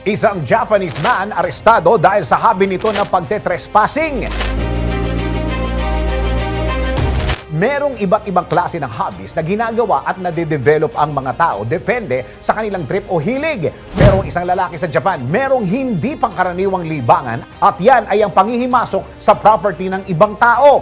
Isang Japanese man arestado dahil sa habi nito ng pagtetrespassing. Merong iba't ibang klase ng hobbies na ginagawa at nade-develop ang mga tao depende sa kanilang trip o hilig. Merong isang lalaki sa Japan, merong hindi pangkaraniwang libangan at yan ay ang pangihimasok sa property ng ibang tao.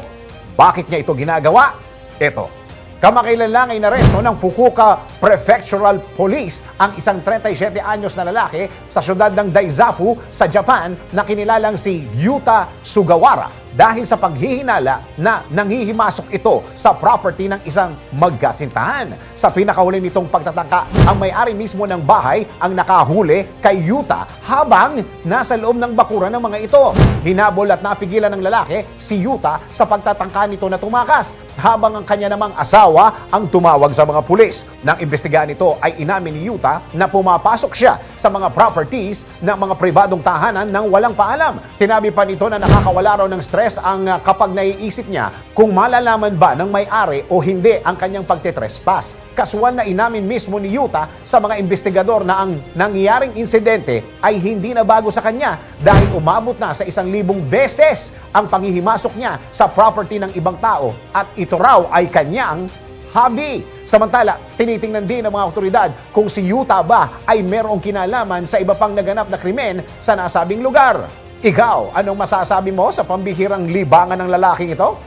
Bakit niya ito ginagawa? Ito, Kamakailan lang ay naresto ng Fukuoka Prefectural Police ang isang 37 anyos na lalaki sa syudad ng Daizafu sa Japan na kinilalang si Yuta Sugawara dahil sa paghihinala na nanghihimasok ito sa property ng isang magkasintahan. Sa pinakahuli nitong pagtatangka, ang may-ari mismo ng bahay ang nakahuli kay Yuta habang nasa loob ng bakuran ng mga ito. Hinabol at napigilan ng lalaki si Yuta sa pagtatangka nito na tumakas habang ang kanya namang asawa ang tumawag sa mga pulis. Nang imbestigahan nito ay inamin ni Yuta na pumapasok siya sa mga properties ng mga pribadong tahanan nang walang paalam. Sinabi pa nito na nakakawala raw ng stress ang uh, kapag naiisip niya kung malalaman ba ng may-ari o hindi ang kanyang pagtetrespass. Kasual na inamin mismo ni Yuta sa mga investigador na ang nangyayaring insidente ay hindi na bago sa kanya dahil umabot na sa isang libong beses ang panghihimasok niya sa property ng ibang tao at ito raw ay kanyang hobby. Samantala, tinitingnan din ng mga otoridad kung si Yuta ba ay merong kinalaman sa iba pang naganap na krimen sa nasabing lugar. Ikaw, anong masasabi mo sa pambihirang libangan ng lalaking ito?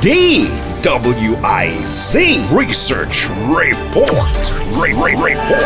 DWIZ Research Report. Re- re- report.